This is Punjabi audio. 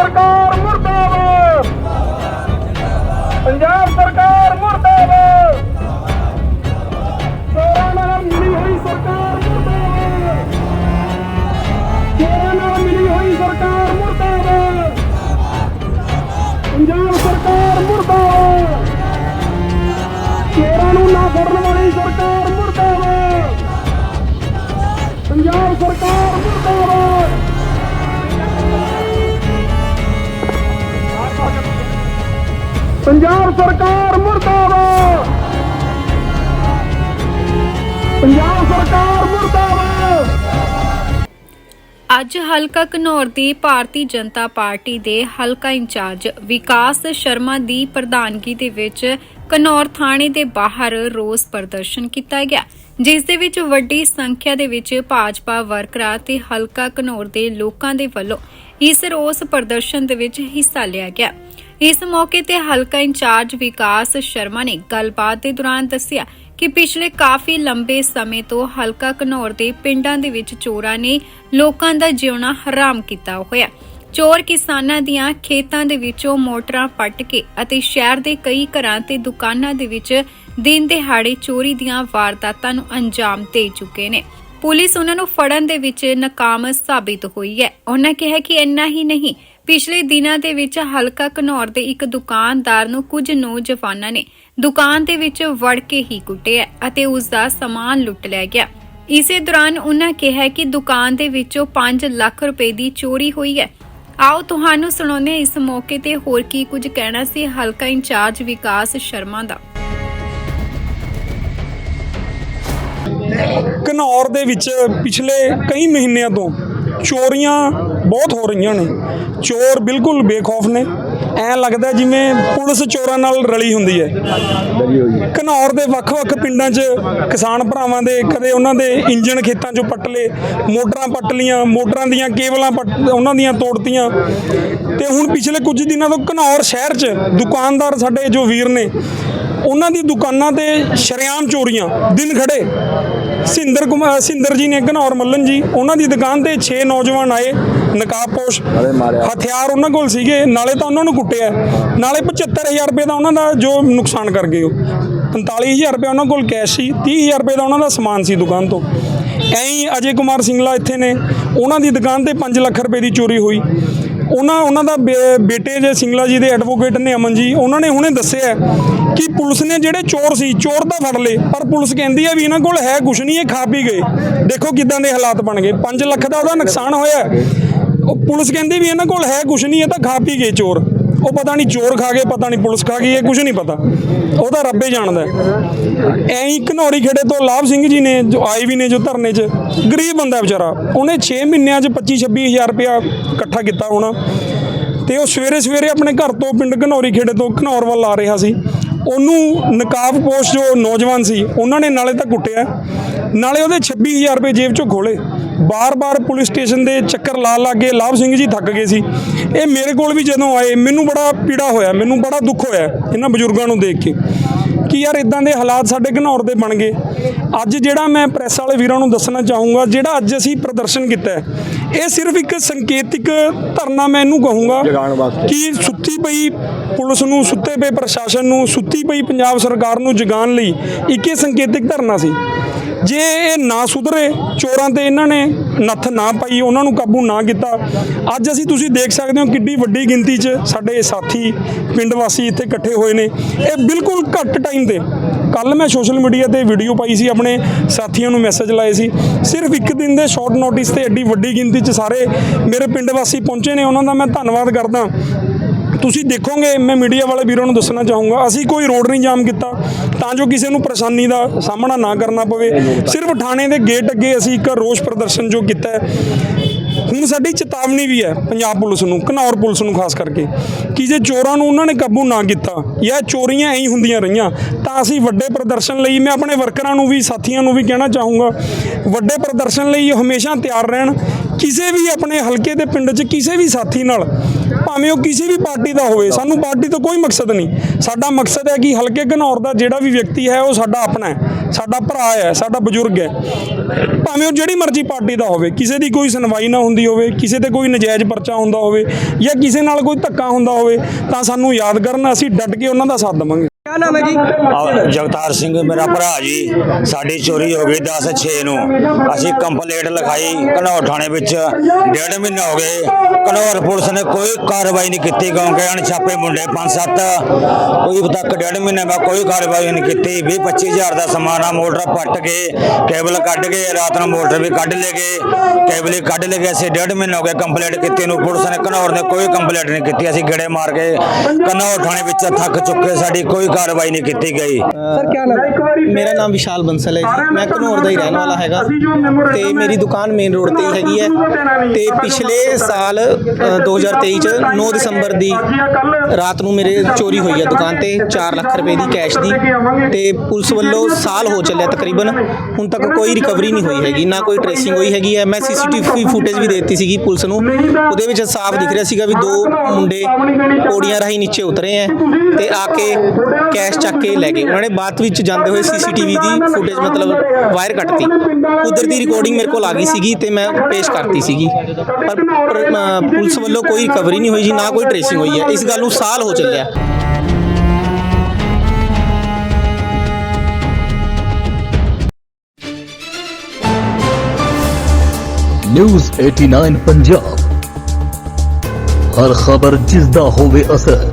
ਸਰਕਾਰ ਮੁਰਦਾਬਾਦ। ਪੰਜਾਬ ਸਰਕਾਰ ਮੁਰਦਾਬਾਦ। ਚੋਰਾਂ ਨਾਲ ਮਿਲੀ ਹੋਈ ਸਰਕਾਰ ਮੁਰਦਾਬਾਦ। ਚੋਰਾਂ ਨਾਲ ਮਿਲੀ ਹੋਈ ਸਰਕਾਰ ਮੁਰਦਾਬਾਦ। ਪੰਜਾਬ ਸਰਕਾਰ ਮੁਰਦਾਬਾਦ। ਚੋਰਾਂ ਨੂੰ ਨਾ ਫੜਨ ਵਾਲੀ ਸਰਕਾਰ ਮੁਰਦਾਬਾਦ। ਪੰਜਾਬ ਸਰਕਾਰ ਮੁਰਦਾਬਾਦ। ਪੰਜਾਬ ਸਰਕਾਰ ਮੁਰਦਾਬਾਦ। ਪੰਜਾਬ ਸਰਕਾਰ ਮੁਰਦਾਬਾਦ। ਅੱਜ ਹਲਕਾ ਘਨੌਰ ਦੀ ਭਾਰਤੀ ਜਨਤਾ ਪਾਰਟੀ ਦੇ ਹਲਕਾ ਇੰਚਾਰਜ ਵਿਕਾਸ ਸ਼ਰਮਾ ਦੀ ਪ੍ਰਧਾਨਗੀ ਦੇ ਵਿੱਚ ਘਨੌਰ ਥਾਣੇ ਦੇ ਬਾਹਰ ਰੋਸ ਪ੍ਰਦਰਸ਼ਨ ਕੀਤਾ ਗਿਆ, ਜਿਸ ਦੇ ਵਿੱਚ ਵੱਡੀ ਸੰਖਿਆ ਦੇ ਵਿੱਚ ਭਾਜਪਾ ਵਰਕਰਾਂ ਤੇ ਹਲਕਾ ਘਨੌਰ ਦੇ ਲੋਕਾਂ ਦੇ ਵੱਲੋਂ ਇਸ ਰੋਸ ਪ੍ਰਦਰਸ਼ਨ ਦੇ ਵਿੱਚ ਹਿੱਸਾ ਲਿਆ ਗਿਆ। ਇਸ ਮੌਕੇ ਤੇ ਹਲਕਾ ਇੰਚਾਰਜ ਵਿਕਾਸ ਸ਼ਰਮਾ ਨੇ ਗੱਲਬਾਤ ਦੇ ਦੌਰਾਨ ਦੱਸਿਆ ਕਿ ਪਿਛਲੇ ਕਾਫੀ ਲੰਬੇ ਸਮੇਂ ਤੋਂ ਹਲਕਾ ਘਨੌਰ ਦੇ ਪਿੰਡਾਂ ਦੇ ਵਿੱਚ ਚੋਰਾਂ ਨੇ ਲੋਕਾਂ ਦਾ ਜਿਉਣਾ ਹਰਾਮ ਕੀਤਾ ਹੋਇਆ। ਚੋਰ ਕਿਸਾਨਾਂ ਦੀਆਂ ਖੇਤਾਂ ਦੇ ਵਿੱਚੋਂ ਮੋਟਰਾਂ ਪੱਟ ਕੇ ਅਤੇ ਸ਼ਹਿਰ ਦੇ ਕਈ ਘਰਾਂ ਤੇ ਦੁਕਾਨਾਂ ਦੇ ਵਿੱਚ ਦਿਨ ਦਿਹਾੜੇ ਚੋਰੀ ਦੀਆਂ ਵਾਰਦਾਤਾਂ ਨੂੰ ਅੰਜਾਮ ਦੇ ਚੁੱਕੇ ਨੇ। ਪੁਲਿਸ ਉਹਨਾਂ ਨੂੰ ਫੜਨ ਦੇ ਵਿੱਚ ਨਾਕਾਮ ਸਾਬਿਤ ਹੋਈ ਹੈ। ਉਹਨਾਂ ਕਿਹਾ ਕਿ ਇੰਨਾ ਹੀ ਨਹੀਂ ਪਿਛਲੇ ਦਿਨਾਂ ਦੇ ਵਿੱਚ ਹਲਕਾ ਘਨੌਰ ਦੇ ਇੱਕ ਦੁਕਾਨਦਾਰ ਨੂੰ ਕੁਝ ਨੌਜਵਾਨਾਂ ਨੇ ਦੁਕਾਨ ਦੇ ਵਿੱਚ ਵੜ ਕੇ ਹੀ ਕੁੱਟਿਆ ਅਤੇ ਉਸ ਦਾ ਸਮਾਨ ਲੁੱਟ ਲਿਆ ਗਿਆ। ਇਸੇ ਦੌਰਾਨ ਉਹਨਾਂ ਕਿਹਾ ਕਿ ਦੁਕਾਨ ਦੇ ਵਿੱਚੋਂ 5 ਲੱਖ ਰੁਪਏ ਦੀ ਚੋਰੀ ਹੋਈ ਹੈ। ਆਓ ਤੁਹਾਨੂੰ ਸੁਣਾਉਂਦੇ ਇਸ ਮੌਕੇ ਤੇ ਹੋਰ ਕੀ ਕੁਝ ਕਹਿਣਾ ਸੀ ਹਲਕਾ ਇੰਚਾਰਜ ਵਿਕਾਸ ਸ਼ਰਮਾ ਦਾ। ਘਨੌਰ ਦੇ ਵਿੱਚ ਪਿਛਲੇ ਕਈ ਮਹੀਨਿਆਂ ਤੋਂ ਚੋਰੀਆਂ ਬਹੁਤ ਹੋ ਰਹੀਆਂ ਨੇ। ਚੋਰ ਬਿਲਕੁਲ ਬੇਖੌਫ ਨੇ। ਐ ਲੱਗਦਾ ਜਿਵੇਂ ਪੁਲਿਸ ਚੋਰਾਂ ਨਾਲ ਰਲੀ ਹੁੰਦੀ ਹੈ। ਘਨੌਰ ਦੇ ਵੱਖ-ਵੱਖ ਪਿੰਡਾਂ 'ਚ ਕਿਸਾਨ ਭਰਾਵਾਂ ਦੇ ਕਦੇ ਉਹਨਾਂ ਦੇ ਇੰਜਣ ਖੇਤਾਂ 'ਚੋਂ ਪੱਟਲੇ ਮੋਟਰਾਂ ਪੱਟਲੀਆਂ ਮੋਟਰਾਂ ਦੀਆਂ ਕੇਬਲਾਂ ਪੱਟ, ਉਹਨਾਂ ਦੀਆਂ ਤੋੜਤੀਆਂ। ਤੇ ਹੁਣ ਪਿਛਲੇ ਕੁਝ ਦਿਨਾਂ ਤੋਂ ਘਨੌਰ ਸ਼ਹਿਰ 'ਚ ਦੁਕਾਨਦਾਰ ਸਾਡੇ ਜੋ ਵੀਰ ਨੇ ਉਹਨਾਂ ਦੀ ਦੁਕਾਨਾਂ ਤੇ ਸ਼ਰੇਆਮ ਚੋਰੀਆਂ ਦਿਨ ਖੜੇ। ਸਿੰਦਰ ਕੁਮਾਰ ਸਿੰਦਰ ਜੀ ਨੇ ਘਨੌਰ ਮੱਲਨ ਜੀ ਉਹਨਾਂ ਦੀ ਦੁਕਾਨ ਤੇ 6 ਨੌਜਵਾਨ ਆਏ ਨਕਾਬਪੋਸ਼ ਹਥਿਆਰ ਉਹਨਾਂ ਕੋਲ ਸੀਗੇ ਨਾਲੇ ਤਾਂ ਉਹਨਾਂ ਨੂੰ ਕੁੱਟਿਆ। ਨਾਲੇ 75000 ਰੁਪਏ ਦਾ ਉਹਨਾਂ ਦਾ ਜੋ ਨੁਕਸਾਨ ਕਰ ਗਏ ਉਹ। 45000 ਰੁਪਏ ਉਹਨਾਂ ਕੋਲ ਕੈਸ਼ ਸੀ 30000 ਰੁਪਏ ਦਾ ਉਹਨਾਂ ਦਾ ਸਮਾਨ ਸੀ ਦੁਕਾਨ ਤੋਂ। ਐਂ ਅਜੇ ਕੁਮਾਰ ਸਿੰਗਲਾ ਇੱਥੇ ਨੇ। ਉਹਨਾਂ ਦੀ ਦੁਕਾਨ ਤੇ 5 ਲੱਖ ਰੁਪਏ ਦੀ ਚੋਰੀ ਹੋਈ। ਉਹਨਾਂ ਉਹਨਾਂ ਦਾ ਬੇ- ਬੇਟੇ ਜੇ ਸਿੰਗਲਾ ਜੀ ਦੇ ਐਡਵੋਕੇਟ ਨੇ ਅਮਨ ਜੀ, ਉਹਨਾਂ ਨੇ ਹੁਣੇ ਦੱਸਿਆ ਕਿ ਪੁਲਿਸ ਨੇ ਜਿਹੜੇ ਚੋਰ ਸੀ, ਚੋਰ ਤਾਂ ਫੜ ਲਏ, ਪਰ ਪੁਲਿਸ ਕਹਿੰਦੀ ਹੈ ਵੀ ਇਹਨਾਂ ਕੋਲ ਹੈ ਕੁਛ ਨਹੀਂ, ਇਹ ਖਾ ਪੀ ਗਏ। ਦੇਖੋ ਕਿਦਾਂ ਦੇ ਹਾਲਾਤ ਬਣ ਗਏ। 5 ਲੱਖ ਦਾ ਉਹਦਾ ਨੁਕਸਾਨ ਹੋਇਆ ਉਹ ਪੁਲਿਸ ਕਹਿੰਦੀ ਵੀ ਇਹਨਾਂ ਕੋਲ ਹੈ ਕੁਛ ਨਹੀਂ, ਇਹ ਤਾਂ ਖਾ ਪੀ ਗਏ ਚੋਰ। ਉਹ ਪਤਾ ਨਹੀਂ ਚੋਰ ਖਾ ਗਏ, ਪਤਾ ਨਹੀਂ ਪੁਲਿਸ ਖਾ ਗਈ, ਇਹ ਕੁਝ ਨਹੀਂ ਪਤਾ। ਉਹ ਤਾਂ ਰੱਬੇ ਜਾਣਦਾ ਹੈ। ਐਂ ਹੀ ਘਨੌਰੀ ਖੇੜੇ ਤੋਂ ਲਾਭ ਸਿੰਘ ਜੀ ਨੇ, ਜੋ ਆਏ ਵੀ ਨੇ ਜੋ ਧਰਨੇ 'ਚ, ਗਰੀਬ ਬੰਦਾ ਵਿਚਾਰਾ। ਉਹਨੇ 6 ਮਹੀਨਿਆਂ 'ਚ 25 26000 ਰੁਪਇਆ ਇਕੱਠਾ ਕੀਤਾ ਹੋਣਾ। ਤੇ ਉਹ ਸਵੇਰੇ ਸਵੇਰੇ ਆਪਣੇ ਘਰ ਤੋਂ ਪਿੰਡ ਘਨੌਰੀ ਖੇੜੇ ਤੋਂ ਘਨੌਰ ਵੱਲ ਆ ਰਿਹਾ ਸੀ। ਉਹਨੂੰ ਨਕਾਬਪੋਸ਼ ਜੋ ਨੌਜਵਾਨ ਸੀ, ਉਹਨਾਂ ਨੇ ਨਾਲੇ ਤਾਂ ਕੁੱਟਿਆ। ਨਾਲੇ ਉਹਦੇ 26000 ਰੁਪਏ ਜੇਬ 'ਚੋਂ ਖੋਲੇ। ਬਾਰ-ਬਾਰ ਪੁਲਿਸ ਸਟੇਸ਼ਨ ਦੇ ਚੱਕਰ ਲਾ ਲਾ ਕੇ ਲਾਭ ਸਿੰਘ ਜੀ ਥੱਕ ਗਏ ਸੀ। ਇਹ ਮੇਰੇ ਕੋਲ ਵੀ ਜਦੋਂ ਆਏ, ਮੈਨੂੰ ਬੜਾ ਪੀੜਾ ਹੋਇਆ, ਮੈਨੂੰ ਬੜਾ ਦੁੱਖ ਹੋਇਆ ਇਹਨਾਂ ਬਜ਼ੁਰਗਾਂ ਨੂੰ ਦੇਖ ਕੇ। ਕਿ ਯਾਰ ਇਦਾਂ ਦੇ ਹਾਲਾਤ ਸਾਡੇ ਘਨੌਰ ਦੇ ਬਣ ਗਏ। ਅੱਜ ਜਿਹੜਾ ਮੈਂ ਪ੍ਰੈਸ ਵਾਲੇ ਵੀਰਾਂ ਨੂੰ ਦੱਸਣਾ ਚਾਹੂੰਗਾ ਜਿਹੜਾ ਅੱਜ ਅਸੀਂ ਪ੍ਰਦਰਸ਼ਨ ਕੀਤਾ ਹੈ ਇਹ ਸਿਰਫ ਇੱਕ ਸੰਕੇਤਿਕ ਧਰਨਾ ਮੈਂ ਇਹਨੂੰ ਕਹੂੰਗਾ ਕਿ ਸੁੱਤੀ ਪਈ ਪੁਲਿਸ ਨੂੰ ਸੁੱਤੇ ਪਏ ਪ੍ਰਸ਼ਾਸਨ ਨੂੰ ਸੁੱਤੀ ਪਈ ਪੰਜਾਬ ਸਰਕਾਰ ਨੂੰ ਜਗਾਉਣ ਲਈ ਇੱਕ ਇਹ ਸੰਕੇਤਿਕ ਧਰਨਾ ਸੀ। ਜੇ ਇਹ ਨਾ ਸੁਧਰੇ, ਚੋਰਾਂ ਤੇ ਇਹਨਾਂ ਨੇ ਨੱਥ ਨਾ ਪਾਈ, ਉਹਨਾਂ ਨੂੰ ਕਾਬੂ ਨਾ ਕੀਤਾ। ਅੱਜ ਅਸੀਂ ਤੁਸੀਂ ਦੇਖ ਸਕਦੇ ਹੋ ਕਿੱਡੀ ਵੱਡੀ ਗਿਣਤੀ 'ਚ ਸਾਡੇ ਸਾਥੀ, ਪਿੰਡ ਵਾਸੀ ਇੱਥੇ ਇਕੱਠੇ ਹੋਏ ਨੇ। ਇਹ ਬਿਲਕੁਲ ਘੱਟ ਟਾਈਮ ਤੇ ਕੱਲ ਮੈਂ ਸੋਸ਼ਲ ਮੀਡੀਆ ਤੇ ਵੀਡੀਓ ਪਾਈ ਸੀ, ਆਪਣੇ ਸਾਥੀਆਂ ਨੂੰ ਮੈਸੇਜ ਲਾਏ ਸੀ। ਸਿਰਫ ਇੱਕ ਦਿਨ ਦੇ ਸ਼ਾਰਟ ਨੋਟਿਸ ਤੇ ਐਡੀ ਵੱਡੀ ਗਿਣਤੀ 'ਚ ਸਾਰੇ ਮੇਰੇ ਪਿੰਡ ਵਾਸੀ ਪਹੁੰਚੇ ਨੇ, ਉਹਨਾਂ ਦਾ ਮੈਂ ਧੰਨਵਾਦ ਕਰਦਾ। ਤੁਸੀਂ ਦੇਖੋਗੇ, ਮੈਂ ਮੀਡੀਆ ਵਾਲੇ ਵੀਰਾਂ ਨੂੰ ਦੱਸਣਾ ਚਾਹੂੰਗਾ, ਅਸੀਂ ਕੋਈ ਰੋਡ ਨਹੀਂ ਜਾਮ ਕੀਤਾ, ਤਾਂ ਜੋ ਕਿਸੇ ਨੂੰ ਪਰੇਸ਼ਾਨੀ ਦਾ ਸਾਹਮਣਾ ਨਾ ਕਰਨਾ ਪਵੇ। ਸਿਰਫ ਥਾਣੇ ਦੇ ਗੇਟ ਅੱਗੇ ਅਸੀਂ ਇੱਕ ਰੋਸ ਪ੍ਰਦਰਸ਼ਨ ਜੋ ਕੀਤਾ ਹੈ, ਹੁਣ ਸਾਡੀ ਚੇਤਾਵਨੀ ਵੀ ਹੈ ਪੰਜਾਬ ਪੁਲਿਸ ਨੂੰ, ਘਨੌਰ ਪੁਲਿਸ ਨੂੰ ਖਾਸ ਕਰਕੇ, ਕਿ ਜੇ ਚੋਰਾਂ ਨੂੰ ਉਹਨਾਂ ਨੇ ਕਾਬੂ ਨਾ ਕੀਤਾ, ਜਾਂ ਚੋਰੀਆਂ ਐਂ ਹੁੰਦੀਆਂ ਰਹੀਆਂ, ਤਾਂ ਅਸੀਂ ਵੱਡੇ ਪ੍ਰਦਰਸ਼ਨ ਲਈ, ਮੈਂ ਆਪਣੇ ਵਰਕਰਾਂ ਨੂੰ ਵੀ, ਸਾਥੀਆਂ ਨੂੰ ਵੀ ਕਹਿਣਾ ਚਾਹੂੰਗਾ, ਵੱਡੇ ਪ੍ਰਦਰਸ਼ਨ ਲਈ ਹਮੇਸ਼ਾ ਤਿਆਰ ਰਹਿਣ ਕਿਸੇ ਵੀ ਆਪਣੇ ਹਲਕੇ ਦੇ ਪਿੰਡ 'ਚ ਕਿਸੇ ਵੀ ਸਾਥੀ ਨਾਲ, ਭਾਵੇਂ ਉਹ ਕਿਸੇ ਵੀ ਪਾਰਟੀ ਦਾ ਹੋਵੇ, ਸਾਨੂੰ ਪਾਰਟੀ ਤੋਂ ਕੋਈ ਮਕਸਦ ਨਹੀਂ। ਸਾਡਾ ਮਕਸਦ ਹੈ ਕਿ ਹਲਕੇ ਘਨੌਰ ਦਾ ਜਿਹੜਾ ਵੀ ਵਿਅਕਤੀ ਹੈ, ਉਹ ਸਾਡਾ ਆਪਣਾ ਹੈ, ਸਾਡਾ ਭਰਾ ਹੈ, ਸਾਡਾ ਬਜ਼ੁਰਗ ਹੈ। ਭਾਵੇਂ ਉਹ ਜਿਹੜੀ ਮਰਜ਼ੀ ਪਾਰਟੀ ਦਾ ਹੋਵੇ, ਕਿਸੇ ਦੀ ਕੋਈ ਸੁਣਵਾਈ ਨਾ ਹੁੰਦੀ ਹੋਵੇ, ਕਿਸੇ ਤੇ ਕੋਈ ਨਜਾਇਜ਼ ਪਰਚਾ ਹੁੰਦਾ ਹੋਵੇ ਜਾਂ ਕਿਸੇ ਨਾਲ ਕੋਈ ਧੱਕਾ ਹੁੰਦਾ ਹੋਵੇ, ਤਾਂ ਸਾਨੂੰ ਯਾਦ ਕਰਨ, ਅਸੀਂ ਡਟ ਕੇ ਉਹਨਾਂ ਦਾ ਸਾਥ ਦੇਵਾਂਗੇ। ਜਗਤਾਰ ਸਿੰਘ ਮੇਰਾ ਭਰਾ ਜੀ, ਸਾਡੀ ਚੋਰੀ ਹੋ ਗਈ 10 6 ਨੂੰ। ਅਸੀਂ ਕੰਪਲੇਂਟ ਲਿਖਾਈ ਘਨੌਰ ਥਾਣੇ ਵਿੱਚ। ਡੇਢ ਮਹੀਨਾ ਹੋ ਗਏ, ਘਨੌਰ ਪੁਲਿਸ ਨੇ ਕੋਈ ਕਾਰਵਾਈ ਨਹੀਂ ਕੀਤੀ, ਕਿਉਂਕਿ ਅਣਛਾਪੇ ਮੁੰਡੇ 5-7 ਕੋਈ ਤੱਕ ਡੇਢ ਮਹੀਨੇ ਬਾਅਦ ਕੋਈ ਕਾਰਵਾਈ ਨਹੀਂ ਕੀਤੀ। 20 25000 ਦਾ ਸਮਾਨ ਆ, ਮੋਟਰ ਪੱਟ ਕੇ, ਕੇਬਲ ਕੱਢ ਕੇ, ਰਾਤ ਨੂੰ ਮੋਟਰ ਵੀ ਕੱਢ ਲੈ ਗਏ। ਕੇਬਲ ਹੀ ਕੱਢ ਲੈ ਗਏ, ਅਸੀਂ ਡੇਢ ਮਹੀਨਾ ਹੋ ਗਿਆ ਕੰਪਲੇਂਟ ਕੀਤੀ ਨੂੰ। ਪੁਲਿਸ ਨੇ ਘਨੌਰ ਨੇ ਕੋਈ ਕੰਪਲੇਂਟ ਨਹੀਂ ਕੀਤੀ, ਅਸੀਂ ਗੇੜੇ ਮਾਰ ਕੇ ਘਨੌਰ ਥਾਣੇ ਵਿੱਚ ਥੱਕ ਚੁੱਕੇ, ਸਾਡੀ ਕੋਈ ਕਾਰਵਾਈ ਕਾਰਵਾਈ ਨਹੀਂ ਕੀਤੀ ਗਈ। ਸਰ ਕੀ ਨਾਮ ਹੈ ਮੇਰਾ ਨਾਮ ਵਿਸ਼ਾਲ ਬੰਸਲ ਹੈ ਮੈਂ ਘਨੌਰ ਦਾ ਹੀ ਰਹਿਣ ਵਾਲਾ ਹੈਗਾ। ਤੇ ਮੇਰੀ ਦੁਕਾਨ ਮੇਨ ਰੋਡ ਤੇ ਹੈਗੀ ਹੈ। ਤੇ ਪਿਛਲੇ ਸਾਲ 2023 ਚ 9 ਦਸੰਬਰ ਦੀ ਰਾਤ ਨੂੰ ਮੇਰੇ ਚੋਰੀ ਹੋਈ ਹੈ ਦੁਕਾਨ ਤੇ 4 ਲੱਖ ਰੁਪਏ ਦੀ ਕੈਸ਼ ਦੀ। ਤੇ ਪੁਲਿਸ ਵੱਲੋਂ ਸਾਲ ਹੋ ਚੱਲਿਆ ਤਕਰੀਬਨ। ਹੁਣ ਤੱਕ ਕੋਈ ਰਿਕਵਰੀ ਨਹੀਂ ਹੋਈ ਹੈਗੀ ਨਾ ਕੋਈ ਟ੍ਰੇਸਿੰਗ ਹੋਈ ਹੈਗੀ ਹੈ। ਮੈਂ ਸੀਸੀਟੀਵੀ ਫੁਟੇਜ ਵੀ ਦਿੱਤੀ ਸੀਗੀ ਪੁਲਿਸ ਨੂੰ। ਉਹਦੇ ਵਿੱਚ ਸਾਫ਼ ਦਿਖ ਰਿਹਾ ਸੀਗਾ ਵੀ ਦੋ ਮੁੰਡੇ ਪੌੜੀਆਂ ਰਾਹੀਂ ਨੀਚੇ ਉਤਰੇ ਹੈ ਤੇ ਆ ਕੇ ਕੈਸ਼ ਚੱਕ ਕੇ ਲੈ ਗਏ। ਉਹਨਾਂ ਨੇ ਬਾਅਦ ਵਿੱਚ ਜਾਂਦੇ ਹੋਏ ਸੀਸੀਟੀਵੀ ਦੀ ਫੁਟੇਜ ਮਤਲਬ ਵਾਇਰ ਕੱਟਤੀ। ਕੁਦਰਤੀ ਰਿਕਾਰਡਿੰਗ ਮੇਰੇ ਕੋਲ ਆ ਗਈ ਸੀਗੀ ਤੇ ਮੈਂ ਪੇਸ਼ ਕਰਤੀ ਸੀਗੀ। ਪਰ ਪੁਲਿਸ ਵੱਲੋਂ ਕੋਈ ਰਿਕਵਰੀ ਨਹੀਂ ਹੋਈ ਜੀ, ਨਾ ਕੋਈ ਟ੍ਰੇਸਿੰਗ ਹੋਈ ਹੈ। ਇਸ ਗੱਲ ਨੂੰ ਸਾਲ ਹੋ ਚੱਲਿਆ। ਨਿਊਜ਼ 89 ਪੰਜਾਬ ਹਰ ਖਬਰ ਜਿਸ ਦਾ ਹੋਵੇ ਅਸਰ।